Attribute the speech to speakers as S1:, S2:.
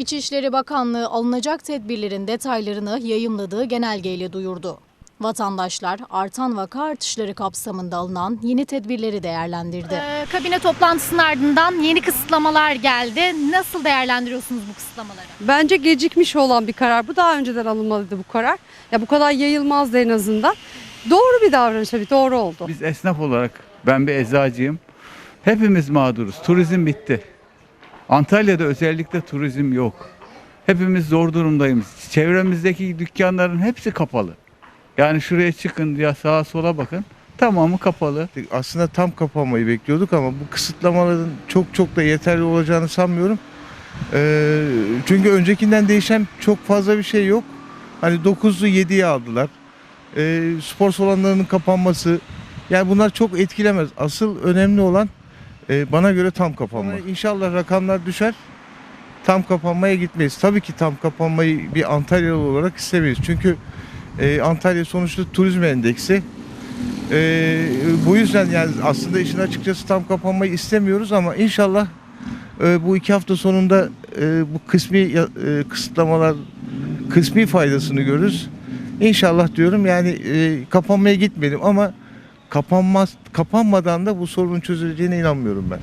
S1: İçişleri Bakanlığı alınacak tedbirlerin detaylarını yayımladığı genelgeyle duyurdu. Vatandaşlar artan vaka artışları kapsamında alınan yeni tedbirleri değerlendirdi.
S2: Ee, kabine toplantısının ardından yeni kısıtlamalar geldi. Nasıl değerlendiriyorsunuz bu kısıtlamaları?
S3: Bence gecikmiş olan bir karar. Bu daha önceden alınmalıydı bu karar. Ya bu kadar yayılmazdı en azından. Doğru bir davranış tabii doğru oldu.
S4: Biz esnaf olarak ben bir eczacıyım. Hepimiz mağduruz. Turizm bitti. Antalya'da özellikle turizm yok. Hepimiz zor durumdayız. Çevremizdeki dükkanların hepsi kapalı. Yani şuraya çıkın ya sağa sola bakın. Tamamı kapalı.
S5: Aslında tam kapanmayı bekliyorduk ama bu kısıtlamaların çok çok da yeterli olacağını sanmıyorum. Ee, çünkü öncekinden değişen çok fazla bir şey yok. Hani 9'u 7'ye aldılar. Ee, spor salonlarının kapanması. Yani bunlar çok etkilemez. Asıl önemli olan e, bana göre tam kapanma. İnşallah rakamlar düşer. Tam kapanmaya gitmeyiz. Tabii ki tam kapanmayı bir Antalyalı olarak istemeyiz. Çünkü e, Antalya sonuçta turizm endeksi. Ee, bu yüzden yani aslında işin açıkçası tam kapanmayı istemiyoruz ama inşallah e, bu iki hafta sonunda e, bu kısmi e, kısıtlamalar kısmi faydasını görürüz. İnşallah diyorum yani e, kapanmaya gitmeyelim ama kapanmaz kapanmadan da bu sorunun çözüleceğine inanmıyorum ben.